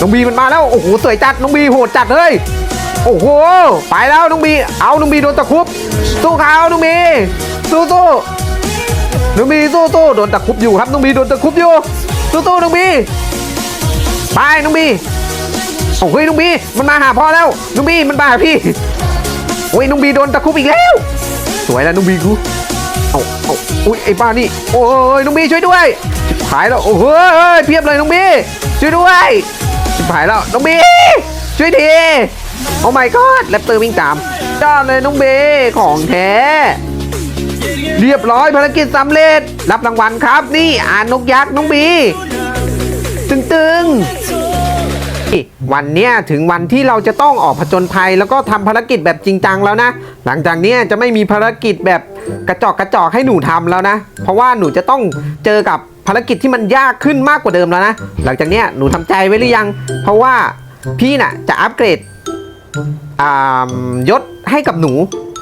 น้องบีมันมาแล้ว โอ้โหสวยจัด น้องบีโหดจัดเลย โอ้โห ไปแล้วน้องบี เอาน้องบีโดนตะคุบ สู้เขาน้องบี สู้สู้น้องบีสู้สู้โดนตะคุบอยู่ครับ น้องบีโดนตะคุบอยู่ สู้สู้น้องบี ไปน้องบี โอ้เฮ้ยน้องบี มันมาหาพ่อแล้ว น้องบีมันมาหาพี่ โอ้ยน้องบีโดนตะคุบอีกแล้ว สวยแล้วน้องบีกูเอาเอาอุ้ยไอ้ป้านี่ โอ้ยน้องบีช่วยด้วยหายแล้ว โอ้เฮ้ยเพียบเลยน้องบี ช่วยด้วย หายแล้วน้องบีช่วยทีโอ้ my god แรปเตอร์วิ่งตามยอดเลยน้องบีของแท้เรียบร้อยภารกิจสำเร็จ รับรางวัลครับ นี่อ่านนกยักษ์น้องบี ตึงๆวันเนี้ยถึงวันที่เราจะต้องออกผจญภัย แล้วก็ทำภารกิจแบบจริงจังแล้วนะ หลังจากเนี้ยจะไม่มีภารกิจแบบกระจอกกระจอกให้หนูทำแล้วนะ เพราะว่าหนูจะต้องเจอกับ ภารกิจที่มันยากขึ้นมากกว่าเดิมแล้วนะ หลังจากเนี้ยหนูทำใจไว้หรือยัง เพราะว่าพี่น่ะจะอัปเกรดยศให้กับหนู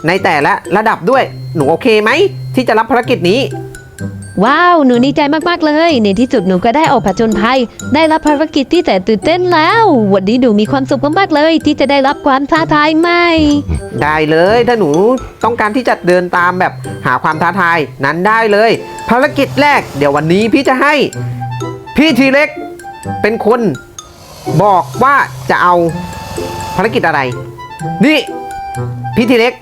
ในแต่ละระดับด้วย หนูโอเคไหมที่จะรับภารกิจนี้ ว้าว หนูดีใจมากๆเลย ในที่สุดหนูก็ได้ออกผจญภัย ได้รับภารกิจที่แต่ตื่นเต้นแล้ว วันนี้หนูมีความสุขมากๆเลย ที่จะได้รับความท้าทายใหม่ ได้เลยถ้าหนูต้องการที่จะเดินตามแบบหาความท้าทายนั้นได้เลย ภารกิจแรก เดี๋ยววันนี้พี่จะให้ พี่ทีเล็กเป็นคน บอกว่าจะเอาภารกิจอะไร นี่ พี่ทีเล็ก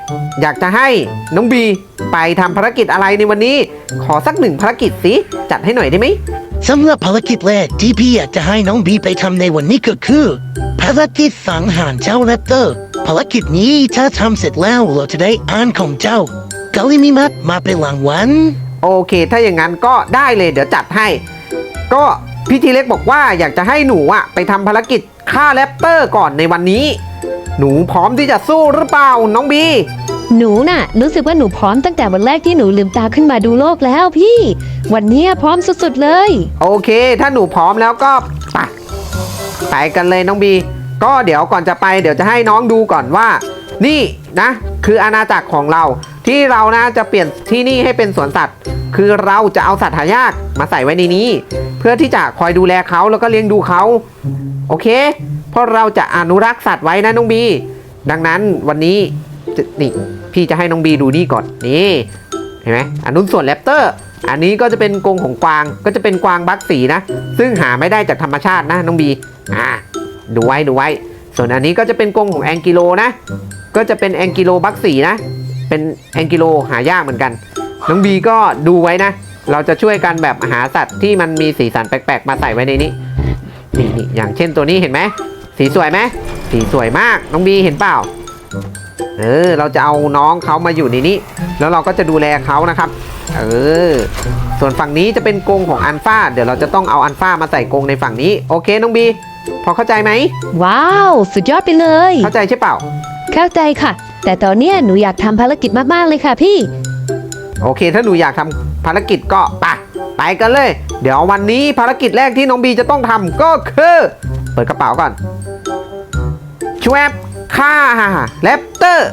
อยากจะให้น้องบีไปทำภารกิจอะไรในวันนี้ ขอสักหนึ่งภารกิจสิ จัดให้หน่อยได้ไหมสำหรับภารกิจแรกที่พี่อยากจะให้น้องบีไปทำในวันนี้ก็คือ ภารกิจสังหารเจ้าแรปเตอร์ ภารกิจนี้ถ้าทำเสร็จแล้วเราจะได้อ่านของเจ้ากาลิมิมัดมาเป็นรางวัลโอเค ถ้าอย่างนั้นก็ได้เลยเดี๋ยวจัดให้ ก็พี่ทีเล็กบอกว่าอยากจะให้หนูอะไปทำภารกิจฆ่าแรปเตอร์ก่อนในวันนี้ หนูพร้อมที่จะสู้หรือเปล่าน้องบี หนูน่ะ รู้สึกว่าหนูพร้อมตั้งแต่วันแรกที่หนูลืมตาขึ้นมาดูโลกแล้วพี่ วันเนี้ยพร้อมสุดๆเลย โอเค ถ้าหนูพร้อมแล้วก็ไปไปกันเลยน้องบี ก็เดี๋ยวก่อนจะไปเดี๋ยวจะให้น้องดูก่อนว่า นี่นะ คืออาณาจักรของเรา ที่เรานะจะเปลี่ยนที่นี่ให้เป็นสวนสัตว์ คือเราจะเอาสัตว์หายากมาใส่ไว้ในนี้ เพื่อที่จะคอยดูแลเขาแล้วก็เลี้ยงดูเขาโอเคเพ ราะเราจะอนุรักษ์สัตว์ไว้นะน้องบี ดังนั้นวันนี้นี่พี่จะให้น้องบีดูนี่ก่อนนี่เห็นไหมอันนู้นส่วนแรปเตอร์ อันนี้ก็จะเป็นกรงของกวางก็จะเป็นกวางบักสีนะ ซึ่งหาไม่ได้จากธรรมชาตินะน้องบีอ่าดูไว้ดูไว้ ส่วนอันนี้ก็จะเป็นกรงของแองกิโลนะ ก็จะเป็นแองกิโลบักสีนะ เป็นแองกิโลหายากเหมือนกัน น้องบีก็ดูไว้นะ เราจะช่วยกันแบบหาสัตว์ที่มันมีสีสันแปลกๆ มาใส่ไว้ในนี้นี่นี่อย่างเช่นตัวนี้เห็นไหม สีสวยไหมสีสวยมากน้องบีเห็นเปล่าเออเราจะเอาน้องเขามาอยู่ในนี้ แล้วเราก็จะดูแลเขานะครับ เออ ส่วนฝั่งนี้จะเป็นกรงของอันฟาเดี๋ยวเราจะต้องเอาอันฟามาใส่กรงในฝั่งนี้ โอเคน้องบี พอเข้าใจไหม ว้าว สุดยอดไปเลย เข้าใจใช่เปล่า เข้าใจค่ะ แต่ตอนเนี้ยหนูอยากทำภารกิจมากๆเลยค่ะพี่ โอเค ถ้าหนูอยากทำภารกิจก็ไปไปกันเลย เดี๋ยววันนี้ภารกิจแรกที่น้องบีจะต้องทำก็คือ เปิดกระเป๋าก่อนชวบฆ่าแรปเตอร์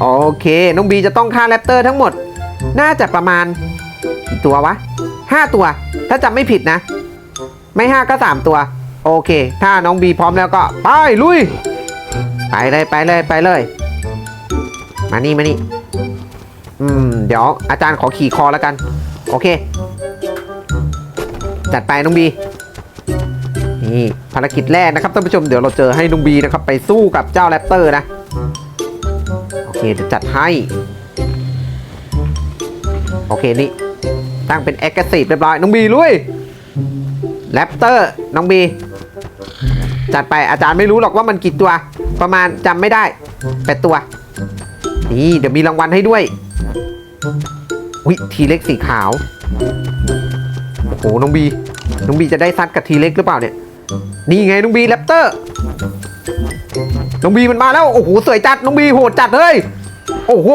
โอเคน้องบีจะต้องฆ่าแรปเตอร์ทั้งหมด น่าจะประมาณกี่ตัววะห้าตัว ถ้าจำไม่ผิดนะ ไม่ห้าก็สามตัว โอเค ถ้าน้องบีพร้อมแล้วก็ ไปลุย ไปเลยไปเลยไปเลย มานี่มานี่ อืม เดี๋ยวอาจารย์ขอขี่คอแล้วกัน โอเค จัดไปน้องบี นี่ภารกิจแรกนะครับท่านผู้ชมเดี๋ยวเราเจอให้น้องบีนะครับไปสู้กับเจ้าแรปเตอร์นะ โอเคเดี๋ยวจัดให้ โอเคนี่ ตั้งเป็นแอคทีฟเรียบร้อยน้องบีลุยแรปเตอร์น้องบี จัดไปอาจารย์ไม่รู้หรอกว่ามันกี่ตัว ประมาณจำไม่ได้แปดตัว นี่เดี๋ยวมีรางวัลให้ด้วยอุ้ยทีเล็กสีขาวโอ้โหน้องบีน้องบีจะได้ซัดกับทีเล็กหรือเปล่าเนี่ย นี่ไงน้องบีแรปเตอร์น้องบีมันมาแล้วโอ้โหสวยจัดน้องบีโหดจัดเลยโอ้โห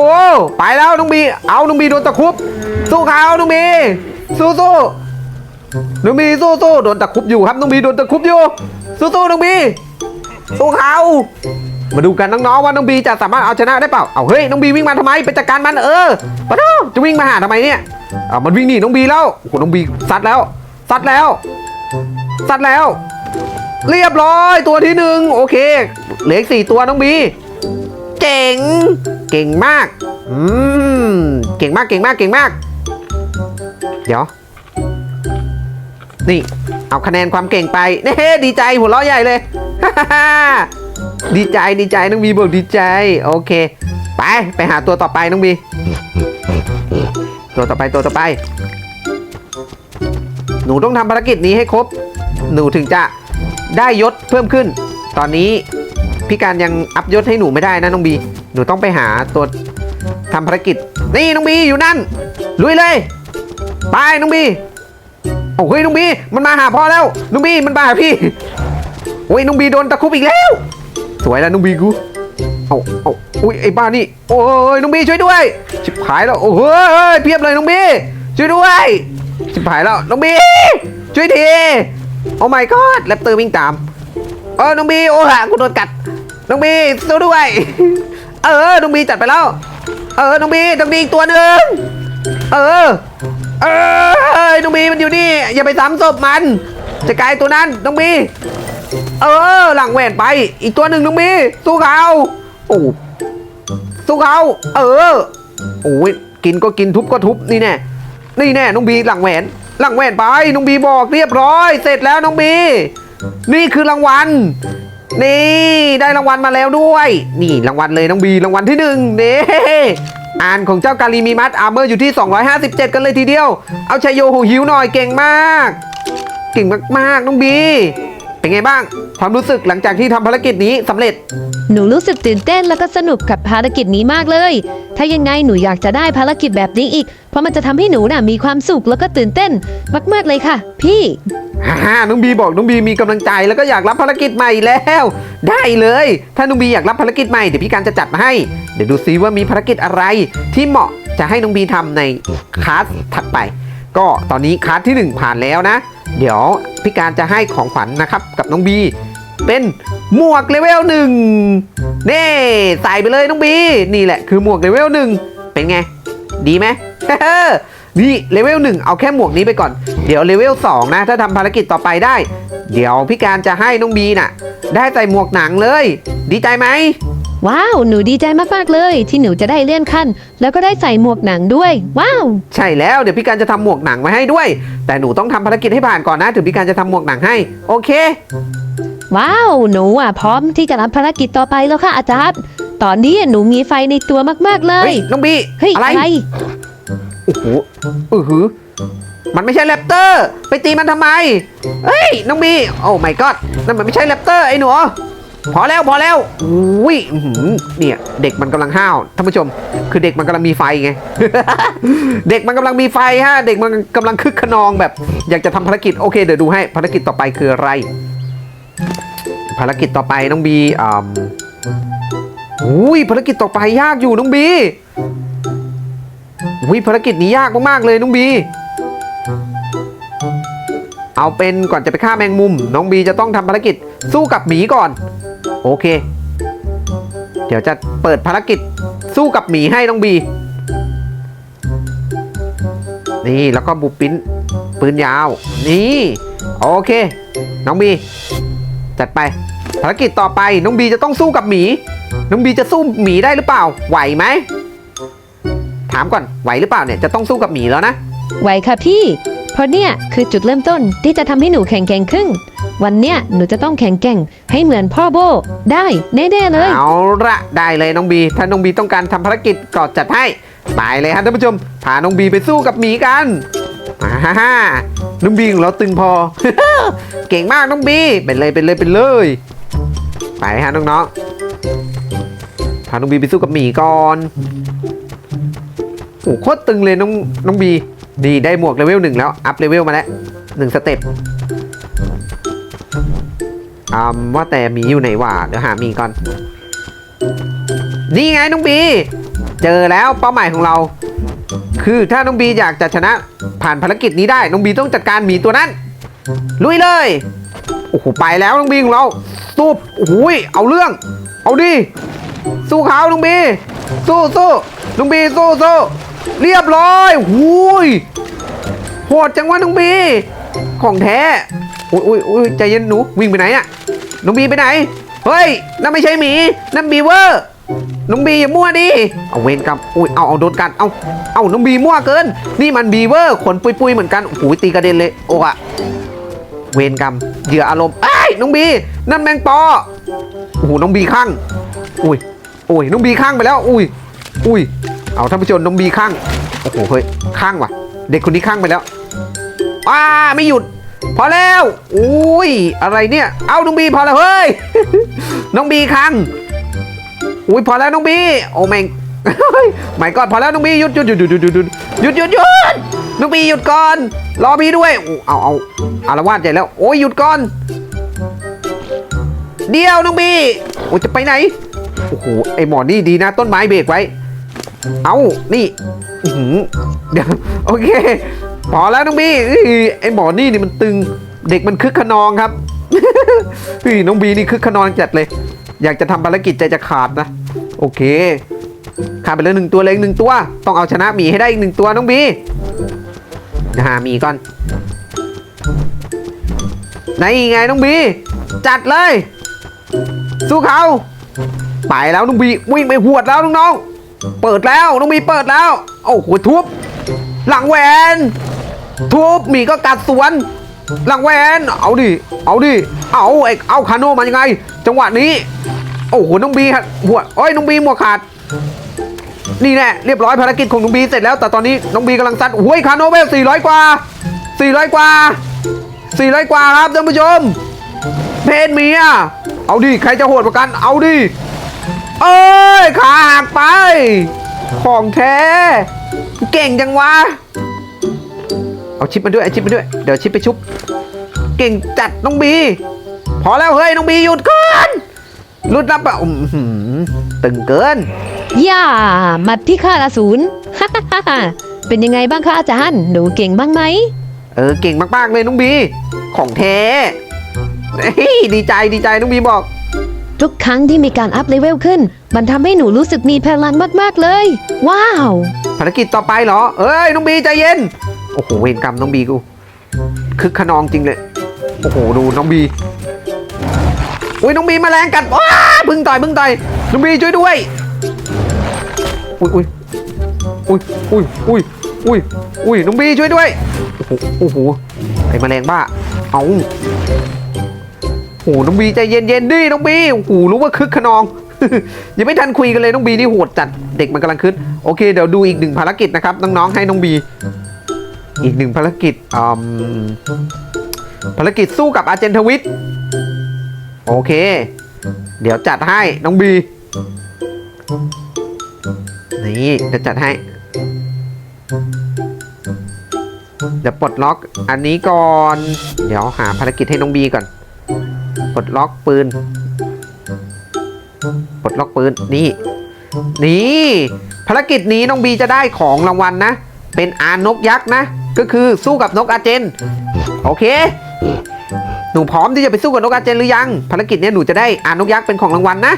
ไปแล้วน้องบีเอาน้องบีโดนตะครุบสู้เขาน้องบีสู้สู้น้องบีสู้สู้โดนตะครุบอยู่ครับน้องบีโดนตะครุบอยู่ สู้สู้น้องบีสู้เขามาดูกันน้องๆว่าน้องบีจะสามารถเอาชนะได้เปล่าเอาเฮ้ยน้องบีวิ่งมาทำไมไปจัดการมันเออปะโจะวิ่งมาหาทำไมเนี่ยเอามันวิ่งหนีน้องบีแล้วโอ้โหน้องบีซัดแล้วซัดแล้วซัดแล้ว เรียบร้อยตัวที่หนึ่งโอเค เหลืออีกสี่ตัวน้องบี เก่ง เก่งมาก อืม เก่งมากเก่งมากเก่งมาก เดี๋ยว นี่ เอาคะแนนความเก่งไปเน่ดีใจหัวเราะใหญ่เลย ดีใจดีใจน้องบีบอกดีใจ โอเค ไปไปหาตัวต่อไปน้องบี ตัวต่อไปตัวต่อไป หนูต้องทำภารกิจนี้ให้ครบ หนูถึงจะ ได้ยศเพิ่มขึ้น ตอนนี้พี่การยังอัพยศให้หนูไม่ได้นะน้องบี หนูต้องไปหาตัวทำภารกิจ นี่น้องบีอยู่นั่น ลุยเลย ไปน้องบีโอ้ยน้องบีมันมาหาพ่อแล้วน้องบีมันมาหาพี่โอ้ยน้องบีโดนตะคุบอีกแล้ว สวยแล้วน้องบีกูเอาเอาอุ้ยไอ้บ้านี่โอ้ยน้องบีช่วยด้วยชิบหายแล้วโอ้ยเพียบเลยน้องบีช่วยด้วยชิบหายแล้วน้องบีช่วยที โอ้ my god แรปเตอร์วิ่งตามเออน้องบีโอ้หกูโดนกัด น้องบีสู้ด้วย เออ น้องบีจัดไปแล้ว เออ น้องบีน้องบีอีกตัวหนึ่งเออ เออน้องบีมันอยู่นี่ อย่าไปซ้ำศพมัน จะกลายตัวนั้น น้องบี เออ หลังแหวนไป อีกตัวหนึ่งน้องบีสู้เขาโอ้สู้เขาเออ โอ้ยกินก็กินทุบก็ทุบนี่แน่ นี่แน่น้องบีหลังแหวน หลังแหวนไปน้องบีบอกเรียบร้อย เสร็จแล้วน้องบี นี่คือรางวัล นี่ได้รางวัลมาแล้วด้วย นี่รางวัลเลยน้องบีรางวัลที่หนึ่งนี่อ่านของเจ้ากาลีมีมัดอาร์เมอร์อยู่ที่ 257 กันเลยทีเดียว เอาชัยโยหูหิวหน่อยเก่งมาก เก่งมากๆน้องบี เป็นไงบ้าง ความรู้สึกหลังจากที่ทำภารกิจนี้สำเร็จ หนูรู้สึกตื่นเต้นแล้วก็สนุกกับภารกิจนี้มากเลย ถ้ายังไงหนูอยากจะได้ภารกิจแบบนี้อีก เพราะมันจะทำให้หนูน่ะมีความสุขแล้วก็ตื่นเต้นมากๆเลยค่ะ พี่ ฮ่าน้องบีบอกน้องบีมีกำลังใจแล้วก็อยากรับภารกิจใหม่แล้ว ได้เลย ถ้าน้องบีอยากรับภารกิจใหม่เดี๋ยวพี่การจะจัดมาให้ เดี๋ยวดูซิว่ามีภารกิจอะไรที่เหมาะจะให้น้องบีทำในคลาสถัดไป ก็ตอนนี้คลาสที่ 1 ผ่านแล้วนะ เดี๋ยวพี่การจะให้ของขวัญนะครับกับน้องบี เป็นหมวกเลเวลหนึ่งนี่ใส่ไปเลยน้องบี นี่แหละคือหมวกเลเวลหนึ่งเป็นไง ดีไหมนี่เลเวลหนึ่งเอาแค่หมวกนี้ไปก่อน เดี๋ยวเลเวลสองนะ ถ้าทำภารกิจต่อไปได้ เดี๋ยวพี่การจะให้น้องบีน่ะ ได้ใส่หมวกหนังเลย ดีใจไหม ว้าว หนูดีใจมากๆเลย ที่หนูจะได้เลื่อนขั้น แล้วก็ได้ใส่หมวกหนังด้วย ว้าว ใช่แล้วเดี๋ยวพี่การจะทำหมวกหนังไว้ให้ด้วย แต่หนูต้องทำภารกิจให้ผ่านก่อนนะถึงพี่การจะทำหมวกหนังให้ โอเค ว้าว หนูอะพร้อมที่จะรับภารกิจต่อไปแล้วค่ะอาจารย์ ตอนนี้หนูมีไฟในตัวมากๆเลเฮ้ยย น้องบีเฮ้ย อะไร อะไร โอ้โหอือหือ มันไม่ใช่แรปเตอร์ ไปตีมันทำไม เฮ้ย น้องบี โอ้ my god นั่นมันไม่ใช่แรปเตอร์ไอ้หนู พอแล้วพอแล้วอุ้ยเนี่ยเด็กมันกำลังห้าวท่านผู้ชม คือเด็กมันกำลังมีไฟไง เด็กมันกำลังมีไฟฮะ เด็กมันกำลังคึกขนองแบบ อยากจะทำภารกิจโอเคเดี๋ยวดูให้ภารกิจต่อไปคืออะไร ภารกิจต่อไปน้องบีอ่าอุ้ยภารกิจต่อไปยากอยู่น้องบีวิภารกิจนี้ยากมากๆเลยน้องบีเอาเป็นก่อนจะไปฆ่าแมงมุม น้องบีจะต้องทำภารกิจสู้กับหมีก่อน โอเค เดี๋ยวจะเปิดภารกิจสู้กับหมีให้น้องบี นี่แล้วก็บุปปิ้นปืนยาว นี่ โอเค น้องบี จัดไป ภารกิจต่อไปน้องบีจะต้องสู้กับหมี น้องบีจะสู้หมีได้หรือเปล่า ไหวไหม ถามก่อนไหวหรือเปล่าเนี่ยจะต้องสู้กับหมีแล้วนะ ไหวค่ะพี่ เพราะเนี่ยคือจุดเริ่มต้นที่จะทำให้หนูแข็งแกร่งขึ้น วันเนี้ยหนูจะต้องแข็งแกร่งให้เหมือนพ่อโบได้แน่ๆเลย เอาละได้เลยน้องบี ถ้าน้องบีต้องการทำภารกิจก็จัดให้ ไปเลยครับท่านผู้ชม พาน้องบีไปสู้กับหมีกันอ่าฮ่าน้องบีของเราตึงพอ เก่งมากน้องบีเป็นเลยเป็นเลยเป็นเลย ไปฮะน้องๆพาน้องบีไปสู้กับหมีก่อนโอ้โหโคตรตึงเลยน้องน้องบี ดีได้หมวกเลเวลหนึ่งแล้ว อัพเลเวลมาแล้วหนึ่งสเต็ปอ่าว่าแต่หมีอยู่ไหนวะเดี๋ยวหาหมีก่อน นี่ไงน้องบี เจอแล้วเป้าหมายของเรา คือถ้าน้องบีอยากจะชนะผ่านภารกิจนี้ได้ น้องบีต้องจัดการหมีตัวนั้น ลุยเลย โอ้โหไปแล้วน้องบีของเราสู้โอ้โหยเอาเรื่อง เอาดิ สู้เขาน้องบี สู้สู้น้องบีสู้สู้ เรียบร้อยหูยโหดจังวะน้องบี ของแท้อุ้ยอุ้ยอุ้ยใจเย็นหนู วิ่งไปไหนอะน้องบีไปไหน เฮ้ย นั่นไม่ใช่หมี นั่นบีเวอร์ น้องบีอย่ามั่วดิ เอาเวรกรรมอุ้ย เอา เอาโดนกัด เอา เอาน้องบีมั่วเกิน นี่มันบีเวอร์ขนปุยๆเหมือนกัน โอ้โหตีกระเด็นเลย โอ้อะเวรกรรมเหยื่ออารมณ์ไอ้ยน้องบี นั่นแมงปอ โอ้โห น้องบีข้าง อุ้ย อุ้ย น้องบีข้างไปแล้ว อุ้ย อุ้ย เอาท่านผู้ชมน้องบีข้างโอ้โหเฮ้ยข้างว่ะ เด็กคนนี้ข้างไปแล้วอ้าไม่หยุด พอแล้วอุ้ยอะไรเนี่ย เอาน้องบีพอแล้วเฮ้ยน้องบีคังอุ้ยพอแล้วน้องบีโอ้แม่งไม่ก่อนพอแล้วน้องบีหยุดหยุดหยุดหยุดหยุดหยุดหยุดหยุดหยุดหยุดน้องบีหยุดก่อนรอพี่ด้วยอู้เอาเอาอารวาสใหญ่แล้วโอ้ยหยุดก่อน เดียวน้องบีโอ้จะไปไหนโอ้โหไอหมอนี่ดีนะต้นไม้เบรกไว้ เอานี่เดี๋ยวโอเค พอแล้วน้องบีเอ้ยไอหมอนี่นี่มันตึงเด็กมันคึกขนองครับเฮ้ยน้องบีนี่คึกขนองจัดเลย อยากจะทำภารกิจใจจะขาดนะ โอเคขาดไปแล้วหนึ่งตัวเล็กหนึ่งตัว ต้องเอาชนะหมีให้ได้อีกหนึ่งตัวน้องบีหาหมีก่อนไหนไงน้องบี จัดเลย สู้เขาไปแล้วน้องบีวิ่งไปหวดแล้วน้องๆ เปิดแล้วน้องมีเปิดแล้ว โอ้โหทุบ หลังแหวน ทุบหมีก็กัดสวน หลังแหวน เอาดิ เอาดิ เอาไอ้เอาคาโนมายังไง จังหวะนี้ โอ้โหน้องบีหัวโอ้ยน้องบีหมวกขาด นี่แน่เรียบร้อยภารกิจของน้องบีเสร็จแล้ว แต่ตอนนี้น้องบีกำลังซัดโอ้ยคาโนเวล400กว่า400กว่า400กว่าครับท่านผู้ชม เพนเมีย เอาดิ ใครจะโหดกว่ากัน เอาดิ เอ้ยขาหักไป ของแท้ เก่งจังวะ เอาชิปมาด้วยเอาชิปมาด้วย เดี๋ยวชิปไปชุบ เก่งจัดน้องบี พอแล้วเฮ้ยน้องบีหยุดก่อนหลุดรับอะอื้อหือตึงเกิน ย่ามัดที่ข้าอสูร เป็นยังไงบ้างคะอาจารย์ หนูเก่งบ้างไหม เออเก่งมากๆเลยน้องบี ของแท้เฮ้ยดีใจดีใจน้องบีบอก ทุกครั้งที่มีการอัพเลเวลขึ้น มันทำให้หนูรู้สึกมีพลังมากๆเลย ว้าว ภารกิจต่อไปเหรอ เอ้ยน้องบีใจเย็น โอ้โหเวรกรรมน้องบีกู คึกขนองจริงเลย โอ้โหดูน้องบี อุ้ยน้องบีแมาแรงกัดว้าพึ่งต่อยพึ่งต่อยน้องบีช่วยด้วย อุ้ยอุ้ยอุ้ยอุ้ยอุ้ยอุ้ยอุ้ยน้องบีช่วยด้วย โอ้โหโอ้โหไอ้แมลงบ้า เอา โอ้น้องบีใจเย็นเย็นๆดิน้องบีโอ้โหรู้ว่าคึกขนอง ยังไม่ทันคุยกันเลยน้องบีนี่โหดจัดเด็กมันกำลังขึ้นโอเคเดี๋ยวดูอีกหนึ่งภารกิจนะครับน้องๆให้น้องบี อีกหนึ่งภารกิจอืมภารกิจสู้กับอาเจนทวิทโอเค เดี๋ยวจัดให้น้องบีนี่เดี๋ยวจัดให้เดี๋ยวปลดล็อกอันนี้ก่อน เดี๋ยวหาภารกิจให้น้องบีก่อน ปลดล็อกปืน ปลดล็อกปืน นี่ นี่ ภารกิจนี้น้องบีจะได้ของรางวัลนะ เป็นอานกยักษ์นะ ก็คือสู้กับนกอาเจน โอเค หนูพร้อมที่จะไปสู้กับนกอาเจนหรือยัง ภารกิจเนี้ยหนูจะได้อานกยักษ์เป็นของรางวัลนะ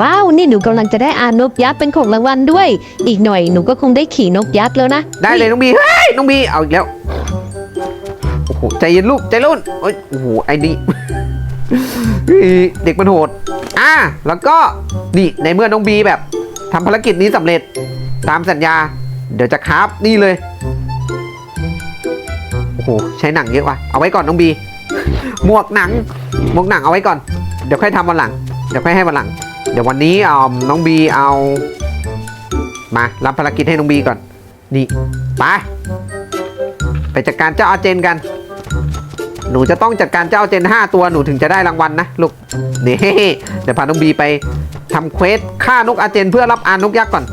ว้าว นี่หนูกำลังจะได้อานกยักษ์เป็นของรางวัลด้วย อีกหน่อยหนูก็คงได้ขี่นกยักษ์แล้วนะ ได้เลยน้องบี เฮ้ย น้องบี เอาอีกแล้ว โอ้โหใจเย็นลูกใจรุ่นโอ้ยโอ้โหไอ้นี่เฮ้ยเด็กมันโหด อะแล้วก็นี่ในเมื่อน้องบีแบบทำภารกิจนี้สำเร็จตามสัญญา เดี๋ยวจะคราฟนี่เลย โอ้โหใช้หนังเยอะว่ะเอาไว้ก่อนน้องบี หมวกหนัง หมวกหนังเอาไว้ก่อน เดี๋ยวค่อยทำวันหลัง เดี๋ยวค่อยให้วันหลัง เดี๋ยววันนี้เอาน้องบีเอา มารับภารกิจให้น้องบีก่อน นี่ไปไปจัดการเจ้าอาเจนกัน หนูจะต้องจัดการเจ้าเจน 5 ตัวหนูถึงจะได้รางวัลนะลูกนี่เดี๋ยวพาน้องบีไปทำเควสฆ่านกอาเจนเพื่อรับอานกยักษ์ก่อน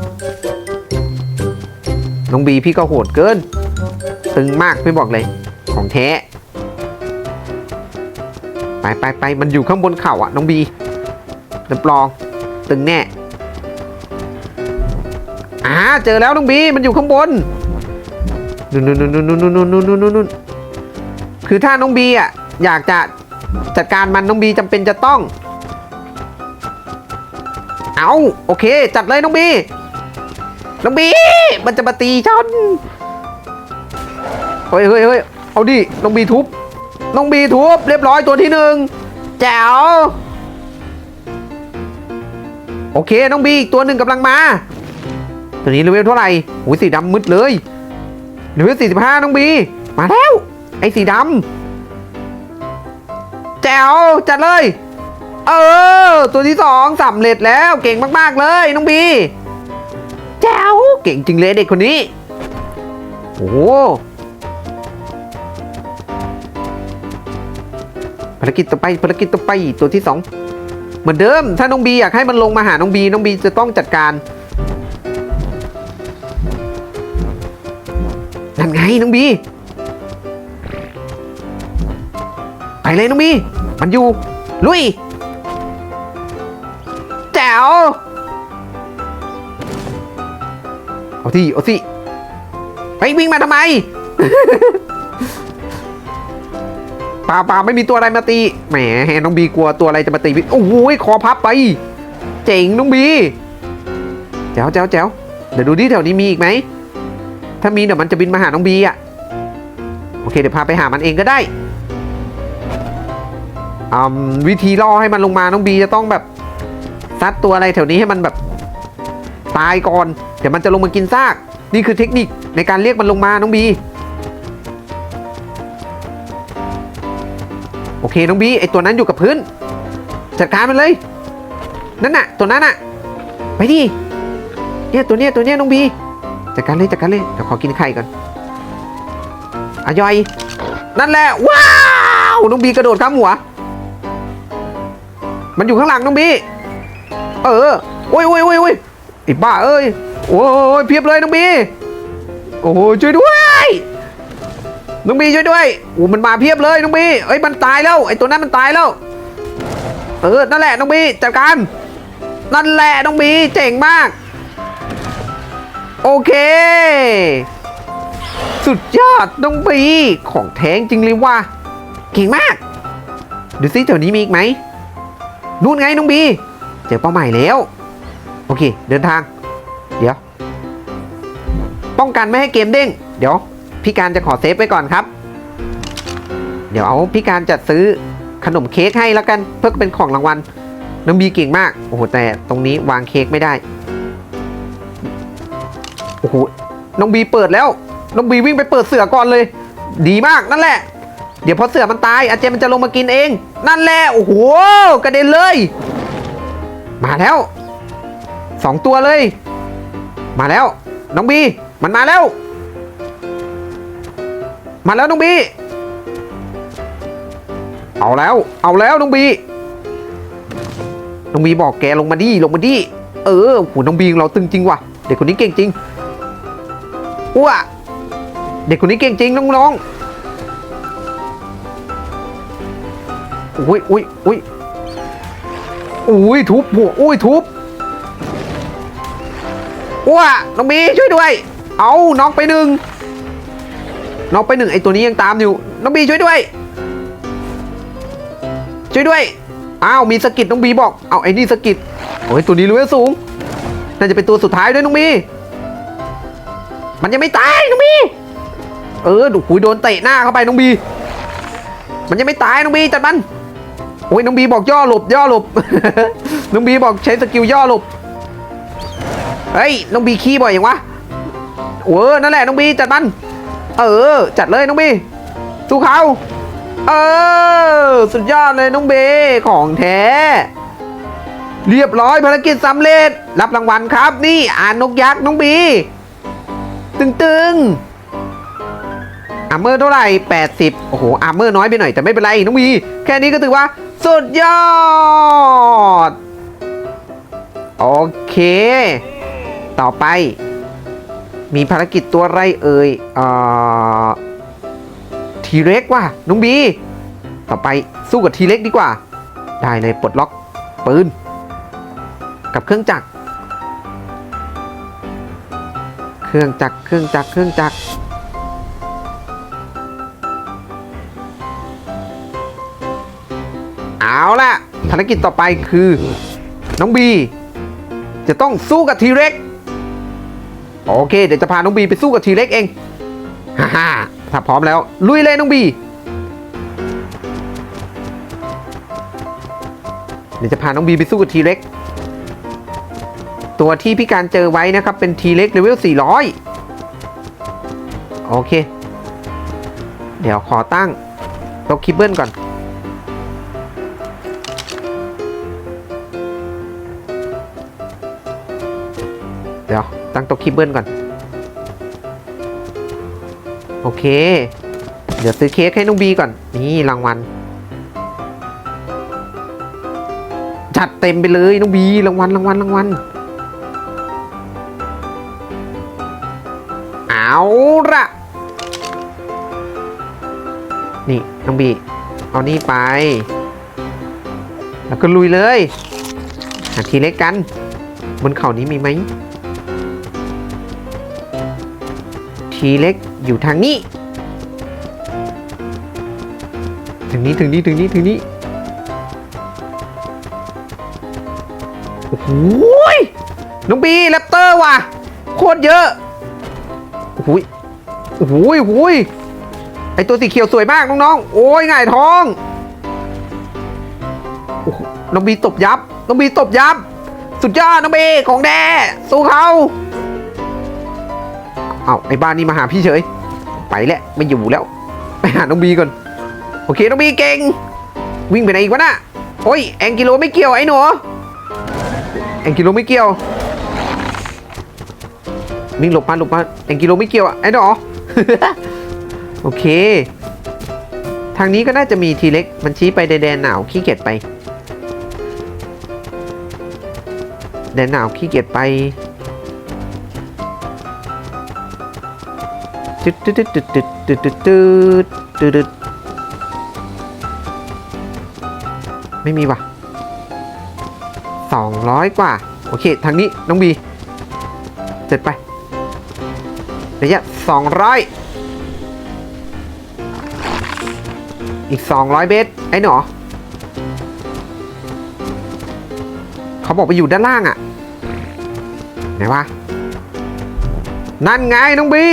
น้องบีพี่ก็โหดเกิน ตึงมากไม่บอกเลยของแท้ไปไปไปมันอยู่ข้างบนเขาอะน้องบีน้ำปลองตึงแน่อ่าเจอแล้วน้องบีมันอยู่ข้างบนนู่นนู่นนู่นนู่นนู่นนู่นนู่น คือถ้าน้องบีอะอยากจะจัดการมันน้องบีจำเป็นจะต้อง เอาโอเค จัดเลยน้องบีน้องบีมันจะมาตีฉันเฮ้ยเฮ้ยเฮ้ยเอาดิน้องบีทุบน้องบีทุบเรียบร้อยตัวที่หนึ่งแจ๋วโอเคน้องบีอีกตัวหนึ่งกำลังมา ตัวนี้เลเวลเท่าไหร่โอ้ยสีดำมืดเลยเลเวลสี่สิบห้าน้องบี มาแล้ว อ้สีดำแจ๋วจัดเลย เออ ตัวที่สองสำเร็จแล้วเก่งมากๆเลยน้องบีแจ๋วเก่งจริงเลยเด็กคนนี้ โอ้ภารกิจต่อไปภารกิจต่อไปตัวที่สองเหมือนเดิม ถ้าน้องบีอยากให้มันลงมาหาน้องบีน้องบีจะต้องจัดการนั่นไงน้องบี ไปเลยน้องบีมันอยู่ ลุย แจ๋ว เอาที่เอาสิไปวิ่งมาทำไม ป่าป่าไม่มีตัวอะไรมาตี แหมน้องบีกลัวตัวอะไรจะมาตีพี่โอ้โหคอพับไป เจ๋งน้องบี แจ๋วแจ๋วแจ๋วเดี๋ยวดูดิแถวนี้มีอีกไหม ถ้ามีเดี๋ยวมันจะบินมาหาน้องบีอะ โอเคเดี๋ยวพาไปหามันเองก็ได้ วิธีล่อให้มันลงมาน้องบีจะต้องแบบซัดตัวอะไรแถวนี้ให้มันแบบตายก่อน เดี๋ยวมันจะลงมากินซาก นี่คือเทคนิคในการเรียกมันลงมาน้องบี โอเคน้องบีไอตัวนั้นอยู่กับพื้น จัดการมันเลย นั่นน่ะ ตัวนั้นน่ะ ไปดิเนี่ยตัวเนี้ยตัวเนี้ยน้องบีจัดการเลยจัดการเลยเดี๋ยวขอกินไข่ก่อนอะย่อย นั่นแหละ ว้าว น้องบีกระโดดข้ามหัว มันอยู่ข้างหลังน้องบีเออโอ้ยโอ้ยโอ้ยโอ้ยไอ้บ้าเอ้ยโอ้ยเพียบเลยน้องบีโอ้โหช่วยด้วยน้องบีช่วยด้วยโอ้มันมาเพียบเลยน้องบีเอ้ยมันตายแล้วไอ้ตัวนั้นมันตายแล้วเออนั่นแหละน้องบีจัดการนั่นแหละน้องบีเจ๋งมาก โอเค สุดยอดน้องบีของแท้งจริงเลยว่ะเก่งมาก ดูซิแถวนี้มีอีกไหม นู่นไงน้องบี เจอเป้าหมายแล้ว โอเค เดินทาง เดี๋ยว ป้องกันไม่ให้เกมเด้ง เดี๋ยว พี่การจะขอเซฟไว้ก่อนครับ เดี๋ยวเอาพี่การจัดซื้อขนมเค้กให้แล้วกัน เพื่อเป็นของรางวัล น้องบีเก่งมาก โอ้โห แต่ตรงนี้วางเค้กไม่ได้ โอ้โห น้องบีเปิดแล้ว น้องบีวิ่งไปเปิดเสือก่อนเลย ดีมากนั่นแหละ เดี๋ยวพอเสือมันตายอาเจมันจะลงมากินเอง นั่นแหละโอ้โหกระเด็นเลย มาแล้วสองตัวเลย มาแล้ว น้องบี มันมาแล้ว มาแล้วน้องบี เอาแล้ว เอาแล้วน้องบี น้องบีบอกแกลงมาดิลงมาดิเออโหน้องบีงเราตึงจริงว่ะ เด็กคนนี้เก่งจริงอ้วเด็กคนนี้เก่งจริงน้องๆ อุ้ยอุ้ยอุ้ยอุ้ยทุบหัวอุ้ยทุบอ้วน้องบีช่วยด้วย เอาน้องไปหนึ่งน้องไปหนึ่งไอตัวนี้ยังตามอยู่ น้องบีช่วยด้วย ช่วยด้วย อ้าวมีสกิดน้องบีบอก เอาไอ้นี่สกิดโอ้ยตัวนี้รู้ว่าสูง น่าจะเป็นตัวสุดท้ายด้วยน้องบี มันยังไม่ตายน้องบี เออดูคุยโดนเตะหน้าเข้าไปน้องบี มันยังไม่ตายน้องบีจัดมัน โอ้ยน้องบีบอกย่อหลบย่อหลบ น้องบีบอกใช้สกิลย่อหลบ เฮ้ยน้องบีขี้บ่อยอย่างวะเออนั่นแหละน้องบีจัดมัน เออ จัดเลยน้องบีสู้เขาเออ สุดยอดเลยน้องเบของแท้ เรียบร้อยภารกิจสำเร็จ รับรางวัลครับ นี่อ่านนกยักษ์น้องบี ตึงตึงอาร์เมอร์เท่าไหร่ 80 โอ้โหอาร์เมอร์น้อยไปหน่อยแต่ไม่เป็นไรน้องบี แค่นี้ก็ถือว่า สุดยอด โอเค ต่อไป มีภารกิจตัวอะไรเอ่ยเอ่อทีเล็กว่ะน้องบี ต่อไปสู้กับทีเล็กดีกว่า ได้เลยปลดล็อกปืน กับเครื่องจักร เครื่องจักร เครื่องจักร เครื่องจักร ภารกิจต่อไปคือ น้องบี จะต้องสู้กับทีเร็กโอเค เดี๋ยวจะพาน้องบีไปสู้กับทีเร็กเองฮ่าฮ่าถ้าพร้อมแล้ว ลุยเลยน้องบี เดี๋ยวจะพาน้องบีไปสู้กับทีเร็กตัวที่พี่การเจอไว้นะครับ เป็นทีเร็กเลเวล 400 โอเค เดี๋ยวขอตั้งตัวคิเบิลก่อน เดี๋ยว ตั้งโต๊ะคิบเบิลก่อน โอเค เดี๋ยวซื้อเค้กให้น้องบีก่อน นี่รางวัล จัดเต็มไปเลยน้องบีรางวัลรางวัลรางวัล เอาละนี่น้องบี เอานี่ไป แล้วก็ลุยเลยหาทีเล็กกัน บนเขานี้มีไหม ทีเล็กอยู่ทางนี้ ถึงนี้ถึงนี้ถึงนี้ถึงนี้ โอ้โหยน้องบีแรปเตอร์ว่ะ โคตรเยอะ โอ้โหยโอ้โหยโอ้โหยไอตัวสีเขียวสวยมากน้องๆ โอ้ยง่ายท้อง น้องบีตบยับ น้องบีตบยับ สุดยอดน้องบีของแด้สู้เขา เอาไอ้บ้านนี้มาหาพี่เฉย ไปแล้วไม่อยู่แล้ว ไปหาน้องบีก่อน โอเคน้องบีเก่ง วิ่งไปไหนอีกวะน่ะโอ้ยแองกิโลไม่เกี่ยวไอ้หนูแองกิโลไม่เกี่ยววิ่งหลบมาหลบมาแองกิโลไม่เกี่ยวอะไอ้หนอโอเค ทางนี้ก็น่าจะมีทีเล็กมันชี้ไปแดนหนาวขี้เกียจไป แดนหนาวขี้เกียจไป ตึ๊ดตึ๊ดตึ๊ดตึ๊ดตึ๊ดตึ๊ดตึ๊ดตึ๊ดตึ๊ดไม่มีว่ะสองร้อยกว่า โอเค ทางนี้ น้องบีเสร็จไประยะสองร้อยอีกสองร้อยเมตร ไอ้หนอเขาบอกไปอยู่ด้านล่างอะ่ะไหนวะนั่นไงน้องบี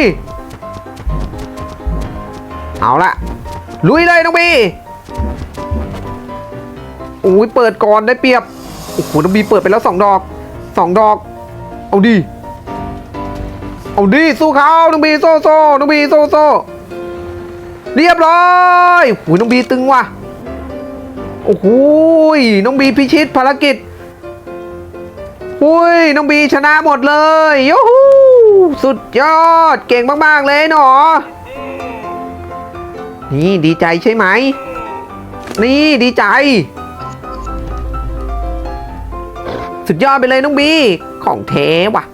เอาละลุยเลยน้องบีโอ้ยเปิดก่อนได้เปรียบโอ้โหน้องบีเปิดไปแล้วสองดอกสองดอก เอาดีเอาดีสู้เขาน้องบีโซโซน้องบีโซโซเรียบร้อยหูยน้องบีตึงว่ะโอ้โหยน้องบีพิชิตภารกิจหุยน้องบีชนะหมดเลยยูฮูสุดยอดเก่งมาก ๆ เลยหนอ นี่ดีใจใช่ไหม นี่ดีใจ สุดยอดไปเลยน้องบี ของเทว่ะ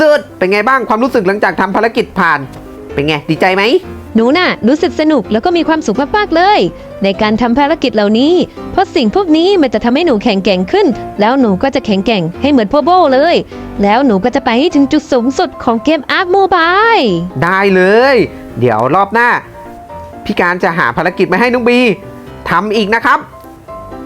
สุดๆ เป็นไงบ้างความรู้สึกหลังจากทำภารกิจผ่าน เป็นไง ดีใจไหม หนูน่ะรู้สึกสนุกแล้วก็มีความสุขมากๆเลย ในการทำภารกิจเหล่านี้ เพราะสิ่งพวกนี้มันจะทำให้หนูแข็งแกร่งขึ้น แล้วหนูก็จะแข็งแกร่งให้เหมือนพ่อโบเลย แล้วหนูก็จะไปให้ถึงจุดสูงสุดของเกมอาร์คโมบายได้เลย เดี๋ยวรอบหน้า พี่การจะหาภารกิจมาให้น้องบีทำอีกนะครับ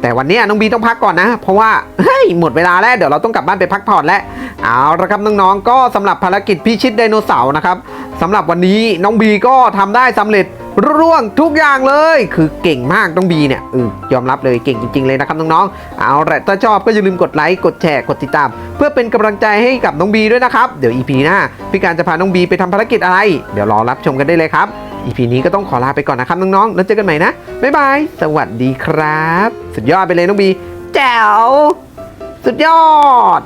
แต่วันนี้น้องบีต้องพักก่อนนะ เพราะว่าเฮ้ยหมดเวลาแล้วเดี๋ยวเราต้องกลับบ้านไปพักผ่อนแล้วเอาละครับน้องๆก็สำหรับภารกิจพิชิตไดโนเสาร์นะครับ สำหรับวันนี้น้องบีก็ทำได้สำเร็จร่วงทุกอย่างเลย คือเก่งมากน้องบีเนี่ยออยอมรับเลยเก่งจริง ๆ เลยนะครับน้องๆเอาละถ้าชอบก็อย่าลืมกดไลค์กดแชร์กดติดตาม เพื่อเป็นกำลังใจให้กับน้องบีด้วยนะครับ เดี๋ยวอีพีหน้าพี่การจะพาน้องบีไปทำภารกิจอะไร เดี๋ยวรอรับชมกันได้เลยครับอีพีนี้ก็ต้องขอลาไปก่อนนะครับน้องๆแล้วเจอกันใหม่นะบ๊ายบายสวัสดีครับ สุดยอดไปเลยน้องบีแจ๋วสุดยอด